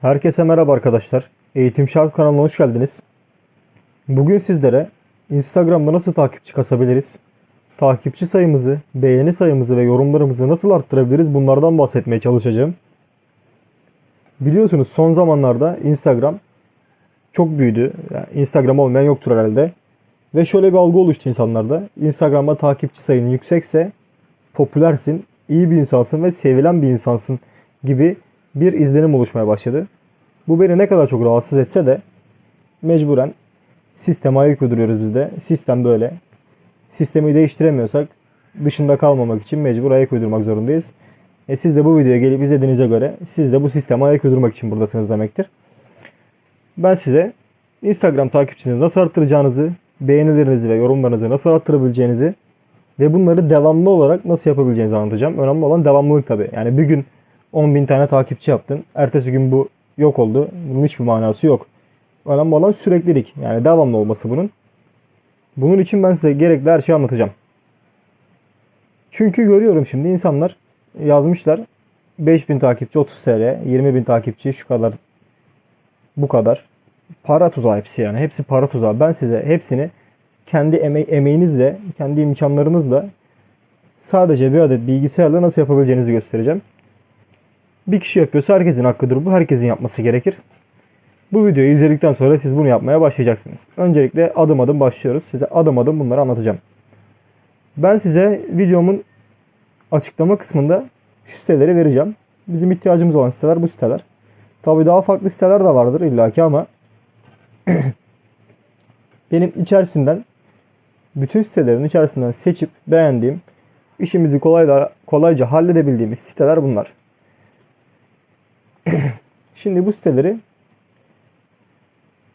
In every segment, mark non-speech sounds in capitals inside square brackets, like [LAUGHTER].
Herkese merhaba arkadaşlar. Eğitim Şart kanalına hoş geldiniz. Bugün sizlere Instagram'da nasıl takipçi kasabiliriz? Takipçi sayımızı, beğeni sayımızı ve yorumlarımızı nasıl arttırabiliriz bunlardan bahsetmeye çalışacağım. Biliyorsunuz son zamanlarda Instagram çok büyüdü. Yani Instagram olmayan yoktur herhalde. Ve şöyle bir algı oluştu insanlarda. Instagram'da takipçi sayın yüksekse popülersin, iyi bir insansın ve sevilen bir insansın gibi bir izlenim oluşmaya başladı. Bu beni ne kadar çok rahatsız etse de mecburen sisteme ayak uyduruyoruz biz de. Sistem böyle. Sistemi değiştiremiyorsak dışında kalmamak için mecbur ayak uydurmak zorundayız. E siz de bu videoya gelip izlediğinize göre siz de bu sisteme ayak uydurmak için buradasınız demektir. Ben size Instagram takipçinizi nasıl arttıracağınızı, beğenilerinizi ve yorumlarınızı nasıl arttırabileceğinizi ve bunları devamlı olarak nasıl yapabileceğinizi anlatacağım. Önemli olan devamlılık tabii. Yani bir gün 10 bin tane takipçi yaptın. Ertesi gün bu yok oldu. Bunun hiçbir manası yok. Önemli olan süreklilik. Yani devamlı olması bunun. Bunun için ben size gerekli her şeyi anlatacağım. Çünkü görüyorum şimdi insanlar yazmışlar 5000 takipçi 30 TL, 20 bin takipçi şu kadar bu kadar. Para tuzağı hepsi yani. Hepsi para tuzağı. Ben size hepsini kendi eme- emeğinizle, kendi imkanlarınızla sadece bir adet bilgisayarla nasıl yapabileceğinizi göstereceğim. Bir kişi yapıyorsa herkesin hakkıdır bu. Herkesin yapması gerekir. Bu videoyu izledikten sonra siz bunu yapmaya başlayacaksınız. Öncelikle adım adım başlıyoruz. Size adım adım bunları anlatacağım. Ben size videomun açıklama kısmında şu siteleri vereceğim. Bizim ihtiyacımız olan siteler bu siteler. Tabii daha farklı siteler de vardır illaki ama [CLEARS THROAT] benim içerisinden bütün sitelerin içerisinden seçip beğendiğim işimizi kolayla, kolayca halledebildiğimiz siteler bunlar. Şimdi bu siteleri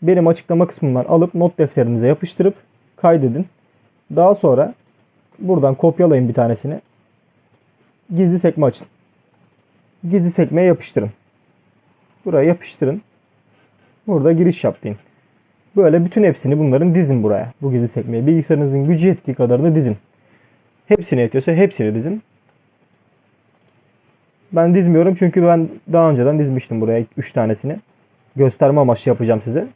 benim açıklama kısmından alıp not defterinize yapıştırıp kaydedin. Daha sonra buradan kopyalayın bir tanesini. Gizli sekme açın. Gizli sekmeye yapıştırın. Buraya yapıştırın. Burada giriş yapayım. Böyle bütün hepsini bunların dizin buraya. Bu gizli sekmeye. Bilgisayarınızın gücü yettiği kadarını dizin. Hepsini yetiyorsa hepsini dizin. Ben dizmiyorum çünkü ben daha önceden dizmiştim buraya 3 tanesini. Gösterme amaçlı yapacağım size.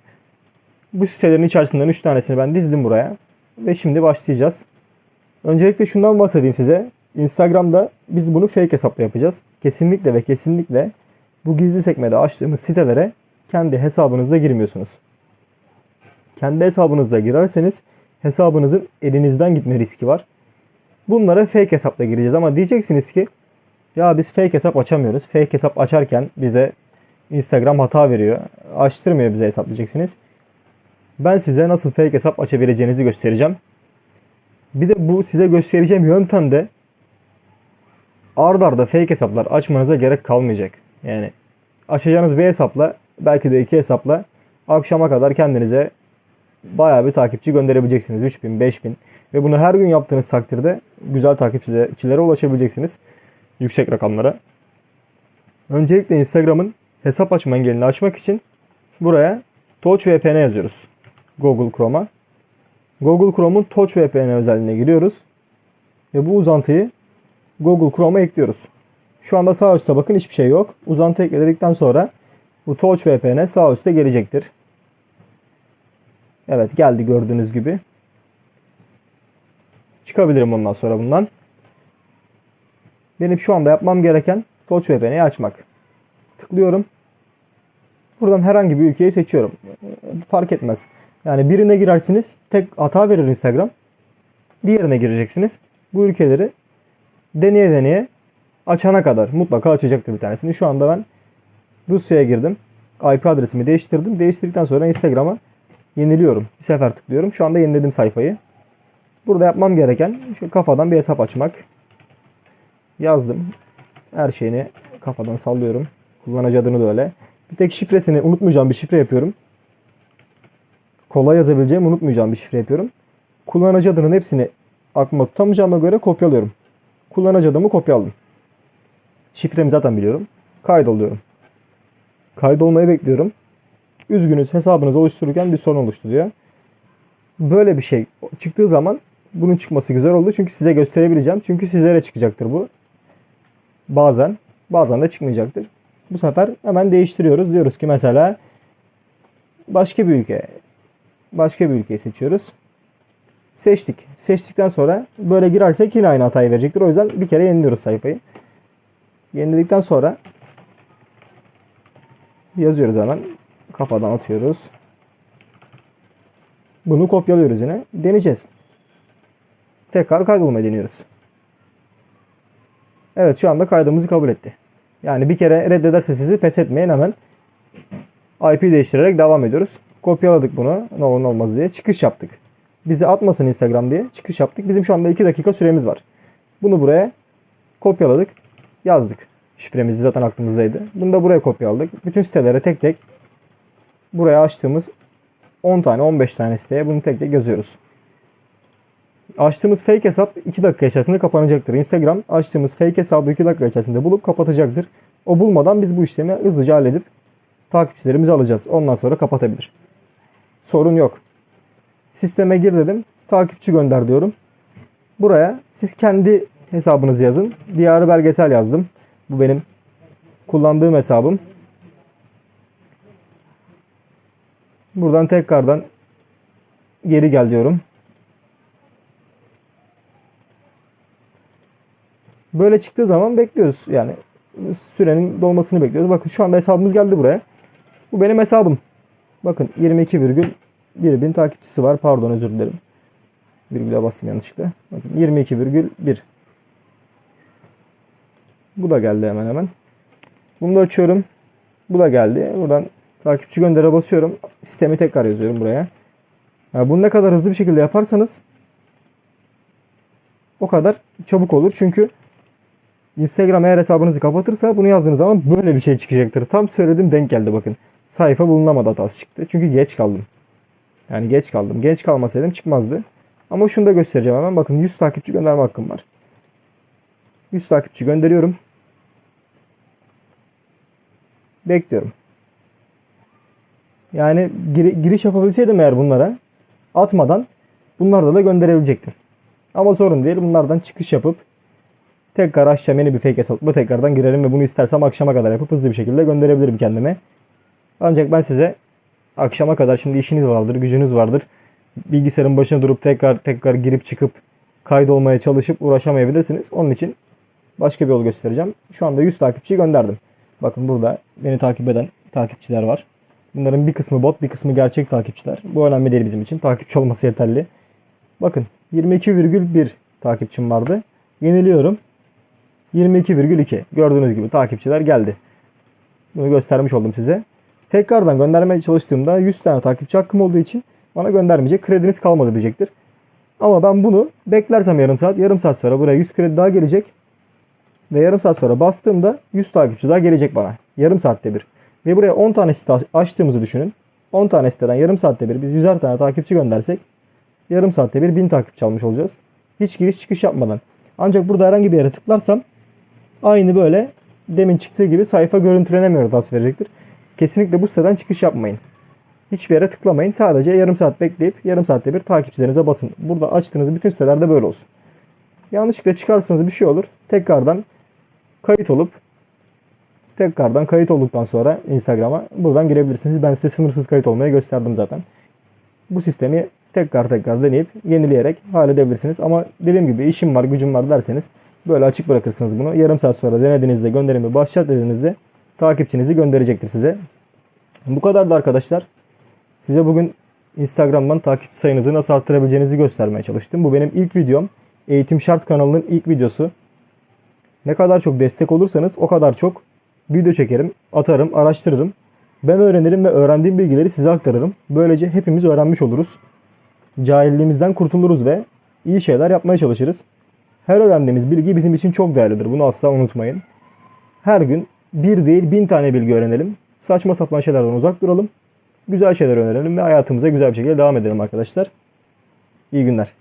Bu sitelerin içerisinden 3 tanesini ben dizdim buraya. Ve şimdi başlayacağız. Öncelikle şundan bahsedeyim size. Instagram'da biz bunu fake hesapla yapacağız. Kesinlikle ve kesinlikle bu gizli sekmede açtığımız sitelere kendi hesabınızla girmiyorsunuz. Kendi hesabınızla girerseniz hesabınızın elinizden gitme riski var. Bunlara fake hesapla gireceğiz ama diyeceksiniz ki ya biz fake hesap açamıyoruz. Fake hesap açarken bize Instagram hata veriyor. Açtırmıyor bize hesap diyeceksiniz. Ben size nasıl fake hesap açabileceğinizi göstereceğim. Bir de bu size göstereceğim yöntemde ard arda fake hesaplar açmanıza gerek kalmayacak. Yani açacağınız bir hesapla belki de iki hesapla akşama kadar kendinize bayağı bir takipçi gönderebileceksiniz. 3000, 5000 ve bunu her gün yaptığınız takdirde güzel takipçilere ulaşabileceksiniz. Yüksek rakamlara. Öncelikle Instagram'ın hesap açma engelini açmak için buraya Touch VPN yazıyoruz. Google Chrome'a. Google Chrome'un Touch VPN özelliğine giriyoruz. Ve bu uzantıyı Google Chrome'a ekliyoruz. Şu anda sağ üstte bakın hiçbir şey yok. Uzantı ekledikten sonra bu Touch VPN sağ üstte gelecektir. Evet geldi gördüğünüz gibi. Çıkabilirim ondan sonra bundan. Benim şu anda yapmam gereken Touch VPN'i açmak. Tıklıyorum. Buradan herhangi bir ülkeyi seçiyorum. Fark etmez. Yani birine girersiniz tek hata verir Instagram. Diğerine gireceksiniz. Bu ülkeleri deneye deneye açana kadar mutlaka açacaktır bir tanesini. Şu anda ben Rusya'ya girdim. IP adresimi değiştirdim. Değiştirdikten sonra Instagram'a yeniliyorum. Bir sefer tıklıyorum. Şu anda yeniledim sayfayı. Burada yapmam gereken şu kafadan bir hesap açmak. Yazdım. Her şeyini kafadan sallıyorum. Kullanıcı adını da öyle. Bir tek şifresini unutmayacağım bir şifre yapıyorum. Kolay yazabileceğim unutmayacağım bir şifre yapıyorum. Kullanıcı adının hepsini aklıma tutamayacağıma göre kopyalıyorum. Kullanıcı adımı kopyaladım. Şifremi zaten biliyorum. Kaydoluyorum. Kaydolmayı bekliyorum. Üzgünüz hesabınızı oluştururken bir sorun oluştu diyor. Böyle bir şey çıktığı zaman bunun çıkması güzel oldu. Çünkü size gösterebileceğim. Çünkü sizlere çıkacaktır bu. Bazen. Bazen de çıkmayacaktır. Bu sefer hemen değiştiriyoruz. Diyoruz ki mesela başka bir ülke. Başka bir ülkeyi seçiyoruz. Seçtik. Seçtikten sonra böyle girersek yine aynı hatayı verecektir. O yüzden bir kere yeniliyoruz sayfayı. Yeniledikten sonra yazıyoruz hemen. Kafadan atıyoruz. Bunu kopyalıyoruz yine. Deneyeceğiz. Tekrar kaydolmayı deniyoruz. Evet şu anda kaydımızı kabul etti. Yani bir kere reddederse sizi pes etmeyin hemen IP değiştirerek devam ediyoruz. Kopyaladık bunu ne olur ne olmaz diye çıkış yaptık. Bizi atmasın Instagram diye çıkış yaptık. Bizim şu anda 2 dakika süremiz var. Bunu buraya kopyaladık. Yazdık. Şifremiz zaten aklımızdaydı. Bunu da buraya kopyaladık. Bütün sitelere tek tek buraya açtığımız 10 tane 15 tane siteye bunu tek tek yazıyoruz. Açtığımız fake hesap 2 dakika içerisinde kapanacaktır. Instagram açtığımız fake hesabı 2 dakika içerisinde bulup kapatacaktır. O bulmadan biz bu işlemi hızlıca halledip takipçilerimizi alacağız. Ondan sonra kapatabilir. Sorun yok. Sisteme gir dedim. Takipçi gönder diyorum. Buraya siz kendi hesabınızı yazın. Diyarı belgesel yazdım. Bu benim kullandığım hesabım. Buradan tekrardan geri gel diyorum. Böyle çıktığı zaman bekliyoruz. Yani sürenin dolmasını bekliyoruz. Bakın şu anda hesabımız geldi buraya. Bu benim hesabım. Bakın 22,1 bin takipçisi var. Pardon özür dilerim. Virgüle bastım yanlışlıkla. Bakın 22,1. Bu da geldi hemen hemen. Bunu da açıyorum. Bu da geldi. Buradan takipçi göndere basıyorum. Sistemi tekrar yazıyorum buraya. Yani bunu ne kadar hızlı bir şekilde yaparsanız o kadar çabuk olur. Çünkü Instagram eğer hesabınızı kapatırsa bunu yazdığınız zaman böyle bir şey çıkacaktır. Tam söyledim denk geldi bakın. Sayfa bulunamadı hatası çıktı. Çünkü geç kaldım. Yani geç kaldım. Geç kalmasaydım çıkmazdı. Ama şunu da göstereceğim hemen. Bakın 100 takipçi gönderme hakkım var. 100 takipçi gönderiyorum. Bekliyorum. Yani giri- giriş yapabilseydim eğer bunlara atmadan bunlarda da gönderebilecektim. Ama sorun değil. Bunlardan çıkış yapıp tekrar akşam yeni bir fake hesapla tekrardan girerim ve bunu istersem akşama kadar yapıp hızlı bir şekilde gönderebilirim kendime. Ancak ben size akşama kadar şimdi işiniz vardır, gücünüz vardır. Bilgisayarın başına durup tekrar tekrar girip çıkıp kaydolmaya çalışıp uğraşamayabilirsiniz. Onun için başka bir yol göstereceğim. Şu anda 100 takipçiyi gönderdim. Bakın burada beni takip eden takipçiler var. Bunların bir kısmı bot, bir kısmı gerçek takipçiler. Bu önemli değil bizim için. Takipçi olması yeterli. Bakın 22,1 takipçim vardı. Yeniliyorum. 22,2. Gördüğünüz gibi takipçiler geldi. Bunu göstermiş oldum size. Tekrardan göndermeye çalıştığımda 100 tane takipçi hakkım olduğu için bana göndermeyecek. Krediniz kalmadı diyecektir. Ama ben bunu beklersem yarım saat, yarım saat sonra buraya 100 kredi daha gelecek. Ve yarım saat sonra bastığımda 100 takipçi daha gelecek bana. Yarım saatte bir. Ve buraya 10 tane site açtığımızı düşünün. 10 tane siteden yarım saatte bir biz 100'er tane takipçi göndersek yarım saatte bir 1000 takipçi almış olacağız. Hiç giriş çıkış yapmadan. Ancak burada herhangi bir yere tıklarsam aynı böyle demin çıktığı gibi sayfa görüntülenemiyor hatası verecektir. Kesinlikle bu siteden çıkış yapmayın. Hiçbir yere tıklamayın. Sadece yarım saat bekleyip yarım saatte bir takipçilerinize basın. Burada açtığınız bütün sitelerde böyle olsun. Yanlışlıkla çıkarsanız bir şey olur. Tekrardan kayıt olup tekrardan kayıt olduktan sonra Instagram'a buradan girebilirsiniz. Ben size sınırsız kayıt olmayı gösterdim zaten. Bu sistemi tekrar tekrar deneyip yenileyerek halledebilirsiniz. Ama dediğim gibi işim var, gücüm var derseniz böyle açık bırakırsınız bunu. Yarım saat sonra denediğinizde gönderimi başlat dediğinizde takipçinizi gönderecektir size. Bu kadardı arkadaşlar. Size bugün Instagram'dan takipçi sayınızı nasıl arttırabileceğinizi göstermeye çalıştım. Bu benim ilk videom. Eğitim Şart kanalının ilk videosu. Ne kadar çok destek olursanız o kadar çok video çekerim, atarım, araştırırım. Ben öğrenirim ve öğrendiğim bilgileri size aktarırım. Böylece hepimiz öğrenmiş oluruz. Cahilliğimizden kurtuluruz ve iyi şeyler yapmaya çalışırız. Her öğrendiğimiz bilgi bizim için çok değerlidir. Bunu asla unutmayın. Her gün bir değil bin tane bilgi öğrenelim. Saçma sapan şeylerden uzak duralım. Güzel şeyler öğrenelim ve hayatımıza güzel bir şekilde devam edelim arkadaşlar. İyi günler.